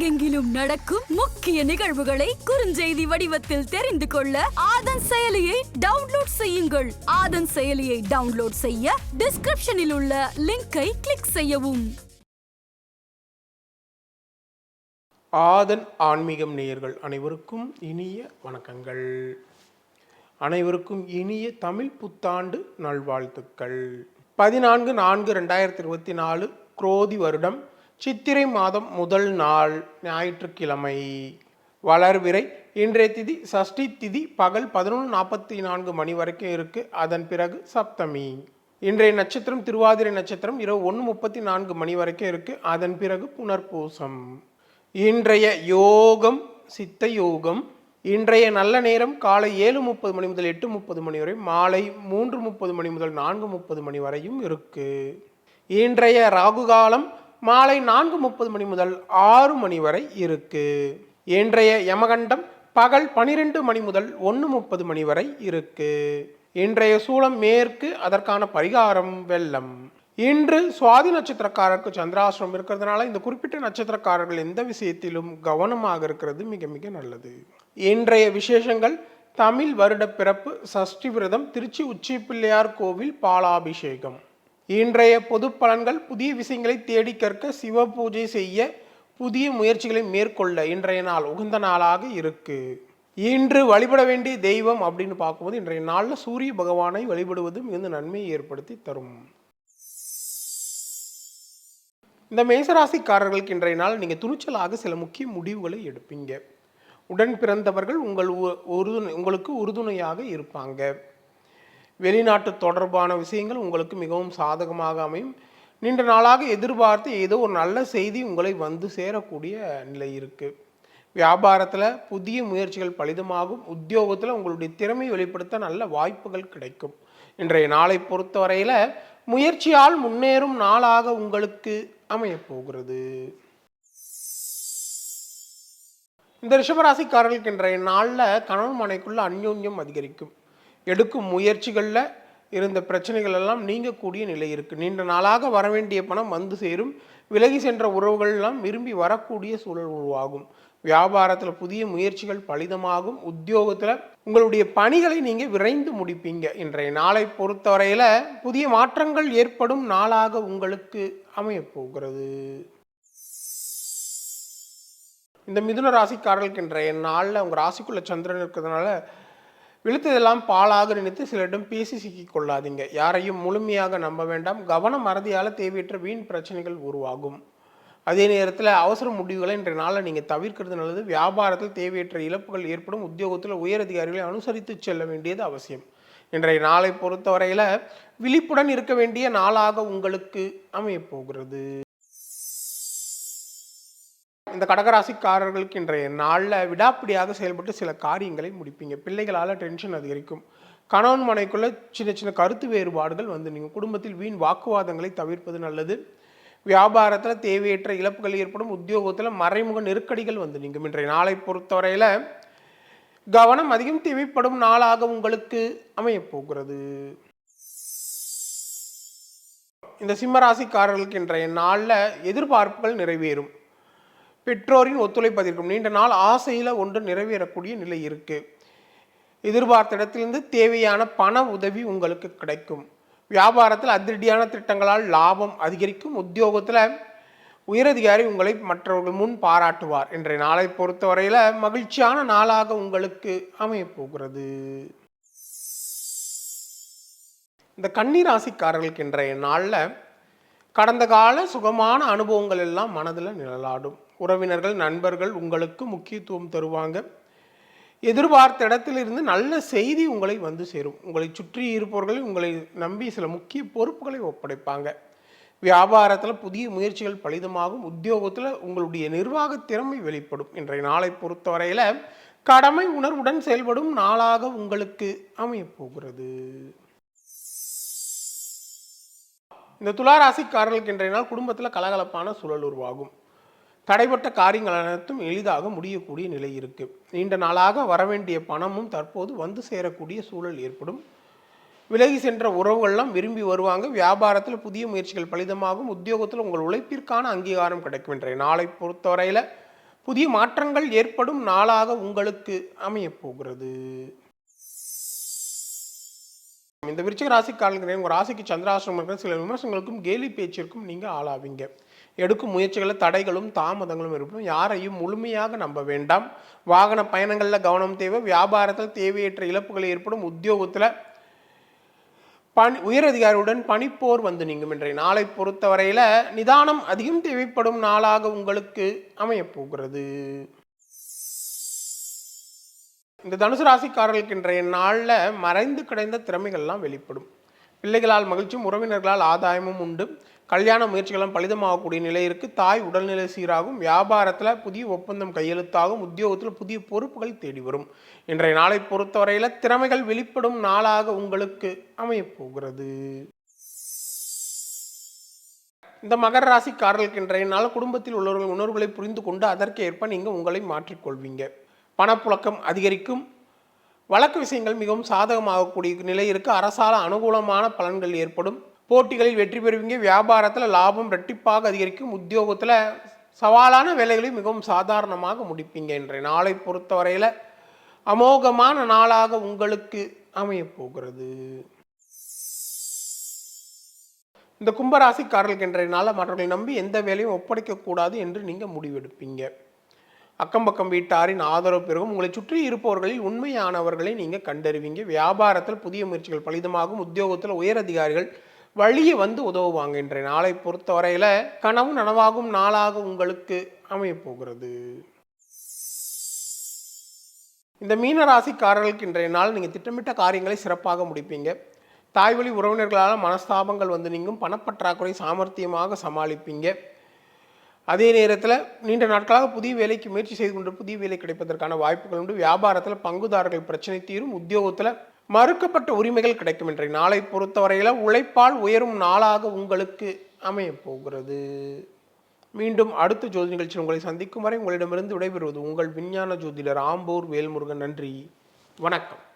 உலகெங்கிலும் நடக்கும் முக்கிய நிகழ்வுகளை குறுஞ்செய்தி வடிவத்தில் தெரிந்து கொள்ள ஆதன் செயலியை டவுன்லோட் செய்யுங்கள். ஆதன் செயலியை டவுன்லோட் செய்ய டிஸ்கிரிப்ஷனில் உள்ள லிங்கை கிளிக் செய்யவும். ஆதன் ஆன்மீகம் நேயர்கள் அனைவருக்கும் இனிய வணக்கங்கள். அனைவருக்கும் இனிய தமிழ் புத்தாண்டு நல்வாழ்த்துக்கள். பதினான்கு நான்கு ரெண்டாயிரத்தி இருபத்தி நாலு குரோதி வருடம் சித்திரை மாதம் முதல் நாள் ஞாயிற்றுக்கிழமை. வளர்விரை இன்றைய திதி சஷ்டி திதி பகல் பதினொன்று நாற்பத்தி நான்கு மணி வரைக்கும் இருக்கு. அதன் பிறகு சப்தமி. இன்றைய நட்சத்திரம் திருவாதிரை நட்சத்திரம் இரவு ஒன்று முப்பத்தி நான்கு மணி வரைக்கும் இருக்கு. அதன் பிறகு புனர்பூசம். இன்றைய யோகம் சித்த யோகம். இன்றைய நல்ல நேரம் காலை ஏழு முப்பது மணி முதல் எட்டு முப்பது மணி வரை மாலை மூன்று முப்பது மணி முதல் நான்கு முப்பது மணி வரையும் இருக்கு. இன்றைய ராகு காலம் மாலை நான்கு முப்பது மணி முதல் ஆறு மணி வரை இருக்கு. இன்றைய யமகண்டம் பகல் பனிரெண்டு மணி முதல் ஒன்று முப்பது மணி வரை இருக்கு. இன்றைய சூளம் மேற்கு அதற்கான பரிகாரம் வெள்ளம். இன்று சுவாதி நட்சத்திரக்காரருக்கு சந்திராசிரம் இருக்கிறதுனால இந்த குறிப்பிட்ட நட்சத்திரக்காரர்கள் எந்த விஷயத்திலும் கவனமாக இருக்கிறது மிக மிக நல்லது. இன்றைய விசேஷங்கள் தமிழ் வருட பிறப்பு சஷ்டி விரதம் திருச்சி உச்சி பிள்ளையார் கோவில் பாலாபிஷேகம். இன்றைய பொது பலன்கள் புதிய விஷயங்களை தேடி கற்க சிவ பூஜை செய்ய புதிய முயற்சிகளை மேற்கொள்ள இன்றைய நாள் உகந்த நாளாக இருக்கு. இன்று வழிபட வேண்டிய தெய்வம் அப்படின்னு பார்க்கும்போது இன்றைய நாளில் சூரிய பகவானை வழிபடுவது மிகுந்த நன்மையை ஏற்படுத்தி தரும். இந்த மேசராசிக்காரர்களுக்கு இன்றைய நாள் நீங்கள் துணிச்சலாக சில முக்கிய முடிவுகளை எடுப்பீங்க. உடன் பிறந்தவர்கள் உங்கள் உ- உறுதுணை உங்களுக்கு உறுதுணையாக இருப்பாங்க. வெளிநாட்டு தொடர்பான விஷயங்கள் உங்களுக்கு மிகவும் சாதகமாக அமையும். நீண்ட நாளாக எதிர்பார்த்து ஏதோ ஒரு நல்ல செய்தி உங்களை வந்து சேரக்கூடிய நிலை இருக்குது வியாபாரத்தில் புதிய முயற்சிகள் பலிதமாகும். உத்தியோகத்தில் உங்களுடைய திறமை வெளிப்படுத்த நல்ல வாய்ப்புகள் கிடைக்கும். இன்றைய நாளை பொறுத்தவரையில் முயற்சியால் முன்னேறும் நாளாக உங்களுக்கு அமையப் போகிறது. இந்த ரிஷபராசிக்காரர்களுக்கு இன்றைய நாளில் கணவன் மனைக்குள்ள அந்யோன்யம் அதிகரிக்கும். எடுக்கும் முயற்சிகளில் இருந்த பிரச்சனைகள் எல்லாம் நீங்கக்கூடிய நிலை இருக்குது நீண்ட நாளாக வர வேண்டிய பணம் வந்து சேரும். விலகி சென்ற உறவுகள் எல்லாம் விரும்பி வரக்கூடிய சூழல் உருவாகும். வியாபாரத்தில் புதிய முயற்சிகள் பலிதமாகும். உத்தியோகத்தில் உங்களுடைய பணிகளை நீங்கள் விரைந்து முடிப்பீங்க. இன்றைய நாளை பொறுத்தவரையில் புதிய மாற்றங்கள் ஏற்படும் நாளாக உங்களுக்கு அமையப்போகிறது இந்த மிதுன ராசிக்காரர்களுக்கு இன்றைய நாளில் உங்கள் ராசிக்குள்ள சந்திரன் இருக்கிறதுனால விழுத்ததெல்லாம் பாலாக நினைத்து சிலரிடம் பேசி சிக்கிக் கொள்ளாதீங்க. யாரையும் முழுமையாக நம்ப வேண்டாம். கவனம் மறதியால் தேவையற்ற வீண் பிரச்சனைகள் உருவாகும். அதே நேரத்தில் அவசர முடிவுகளை இன்றைய நாளில் நீங்கள் தவிர்க்கிறது நல்லது. வியாபாரத்தில் தேவையற்ற இழப்புகள் ஏற்படும். உத்தியோகத்தில் உயர் அதிகாரிகளை அனுசரித்து செல்ல வேண்டியது அவசியம். இன்றைய நாளை பொறுத்தவரையில் விழிப்புடன் இருக்க வேண்டிய நாளாக உங்களுக்கு அமையப் போகிறது. இந்த கடகராசிக்காரர்களுக்கு இன்றைய நாளில் விடாப்பிடியாக செயல்பட்டு சில காரியங்களை முடிப்பீங்க. பிள்ளைகளால் டென்ஷன் அதிகரிக்கும். கணவன் மனைக்குள்ள சின்ன சின்ன கருத்து வேறுபாடுகள் வந்து நீங்கள் குடும்பத்தில் வீண் வாக்குவாதங்களை தவிர்ப்பது நல்லது. வியாபாரத்தில் தேவையற்ற இழப்புகள் ஏற்படும். உத்தியோகத்தில் மறைமுக நெருக்கடிகள் வந்து நீங்கள் இன்றைய நாளை பொறுத்தவரையில் கவனம் அதிகம் தேவைப்படும் நாளாக உங்களுக்கு அமையப்போகிறது இந்த சிம்மராசிக்காரர்களுக்கு இன்றைய நாளில் எதிர்பார்ப்புகள் நிறைவேறும். பெற்றோரின் ஒத்துழைப்பு அதிகம் நீண்ட நாள் ஆசையில் ஒன்று நிறைவேறக்கூடிய நிலை இருக்குது எதிர்பார்த்த இடத்திலிருந்து தேவையான பண உதவி உங்களுக்கு கிடைக்கும். வியாபாரத்தில் அதிரடியான திட்டங்களால் லாபம் அதிகரிக்கும். உத்தியோகத்தில் உயரதிகாரி உங்களை மற்றவர்கள் முன் பாராட்டுவார் இன்றைய நாளை பொறுத்தவரையில் மகிழ்ச்சியான நாளாக உங்களுக்கு அமையப்போகிறது இந்த கன்னிராசிக்காரர்களுக்கு இன்றைய நாளில் கடந்த கால சுகமான அனுபவங்கள் எல்லாம் மனதில் நிழலாடும். உறவினர்கள் நண்பர்கள் உங்களுக்கு முக்கியத்துவம் தருவாங்க. எதிர்பார்த்த இடத்திலிருந்து நல்ல செய்தி உங்களை வந்து சேரும். உங்களை சுற்றி இருப்பவர்கள் உங்களை நம்பி சில முக்கிய பொறுப்புகளை ஒப்படைப்பாங்க. வியாபாரத்தில் புதிய முயற்சிகள் பலிதமாகும். உத்தியோகத்தில் உங்களுடைய நிர்வாக திறமை வெளிப்படும். இன்றைய நாளை பொறுத்தவரையில் கடமை உணர்வுடன் செயல்படும் நாளாக உங்களுக்கு அமையப் போகிறது இந்த துளாராசிக்காரர்களுக்கு இன்றைய நாள் குடும்பத்தில் கலகலப்பான சூழல் உருவாகும். தடைப்பட்ட காரியங்கள் அனைத்தும் எளிதாக முடியக்கூடிய நிலை இருக்கு. நீண்ட நாளாக வரவேண்டிய பணமும் தற்போது வந்து சேரக்கூடிய சூழல் ஏற்படும். விலகி சென்ற உறவுகள்லாம் விரும்பி வருவாங்க. வியாபாரத்தில் புதிய முயற்சிகள் பலிதமாகும். உத்தியோகத்தில் உங்கள் உழைப்பிற்கான அங்கீகாரம் கிடைக்கும் இன்றைய நாளை பொறுத்தவரையில் புதிய மாற்றங்கள் ஏற்படும். நாளாக உங்களுக்கு அமையப் போகிறது. இந்த விருச்சிக ராசிக்காரர்கள் உங்கள் ராசிக்கு சந்திராசிரமம் இருக்கிற சில விமர்சனங்களுக்கும் கேலி பேச்சிற்கும் நீங்கள் ஆளாவீங்க. எடுக்கும் முயற்சிகளில் தடைகளும் தாமதங்களும் இருக்கும் யாரையும் முழுமையாக நம்ப வேண்டாம். வாகன பயணங்களில் கவனம் தேவை. வியாபாரத்தில் தேவையற்ற இழப்புகள் ஏற்படும். உத்தியோகத்தில் பணி உயரதிகாரியுடன் பணிப்போர் வந்து நீங்கும் இன்றைய நாளை பொறுத்தவரையில் நிதானம் அதிகம் தேவைப்படும் நாளாக உங்களுக்கு அமையப் போகிறது இந்த தனுசு ராசிக்காரர்களுக்கு இன்றைய நாளில் மறைந்து கிடந்த திறமைகள்லாம் வெளிப்படும். பிள்ளைகளால் மகிழ்ச்சியும் உறவினர்களால் ஆதாயமும் உண்டு. கல்யாண முயற்சிகளும் பலிதமாகக்கூடிய நிலை இருக்குது தாய் உடல்நிலை சீராகும். வியாபாரத்தில் புதிய ஒப்பந்தம் கையெழுத்தாகும். உத்தியோகத்தில் புதிய பொறுப்புகள் தேடி வரும். இன்றைய நாளை பொறுத்தவரையில் திறமைகள் வெளிப்படும் நாளாக உங்களுக்கு அமையப்போகிறது. இந்த மகர ராசிக்காரர்களுக்கு இன்றைய நாள் குடும்பத்தில் உள்ளவர்கள் உணர்வுகளை புரிந்து கொண்டு அதற்கேற்ப நீங்கள் உங்களை மாற்றிக்கொள்வீங்க. பணப்புழக்கம் அதிகரிக்கும். வழக்கு விஷயங்கள் மிகவும் சாதகமாகக்கூடிய நிலை இருக்கு அரசால அனுகூலமான பலன்கள் ஏற்படும். போட்டிகளில் வெற்றி பெறுவீங்க. வியாபாரத்தில் லாபம் ரெட்டிப்பாக அதிகரிக்கும். உத்தியோகத்தில் சவாலான வேலைகளை மிகவும் சாதாரணமாக முடிப்பீங்க இன்றைய நாளை பொறுத்தவரையில். அமோகமான நாளாக உங்களுக்கு அமையப்போகிறது இந்த கும்பராசிக்காரர்களுக்கு இன்றைய நாளில் மற்றவர்களை நம்பி எந்த வேலையும் ஒப்படைக்கக்கூடாது என்று நீங்கள் முடிவெடுப்பீங்க. அக்கம் பக்கம் வீட்டாரின் ஆதரவு பெருகும். உங்களை சுற்றி இருப்பவர்களில் உண்மையானவர்களை நீங்கள் கண்டறிவீங்க. வியாபாரத்தில் புதிய முயற்சிகள் பலிதமாகும். உத்தியோகத்தில் உயரதிகாரிகள் வழியே வந்து உதவுவாங்க இன்றைய நாளை பொறுத்தவரையில் கனவு நனவாகும். நாளாக உங்களுக்கு அமையப்போகிறது இந்த மீனராசிக்காரர்களுக்கு இன்றைய நாள் நீங்கள் திட்டமிட்ட காரியங்களை சிறப்பாக முடிப்பீங்க. தாய்வழி உறவினர்களால் மனஸ்தாபங்கள் வந்து நீங்கும். பணப்பற்றாக்குறை சாமர்த்தியமாக சமாளிப்பீங்க. அதே நேரத்தில் நீண்ட நாட்களாக புதிய வேலைக்கு முயற்சி செய்து கொண்டு புதிய வேலை கிடைப்பதற்கான வாய்ப்புகள் உண்டு. வியாபாரத்தில் பங்குதாரர்கள் பிரச்சனை தீரும். உத்தியோகத்தில் மறுக்கப்பட்ட உரிமைகள் கிடைக்கும் இன்றைய நாளை பொறுத்தவரையில் உழைப்பால் உயரும் நாளாக உங்களுக்கு அமையப் போகிறது. மீண்டும் அடுத்த ஜோதி நிகழ்ச்சியில் உங்களை சந்திக்கும் வரை உங்களிடமிருந்து விடைபெறுவது உங்கள் விஞ்ஞான ஜோதிடர் ஆம்பூர் வேல்முருகன். நன்றி. வணக்கம்.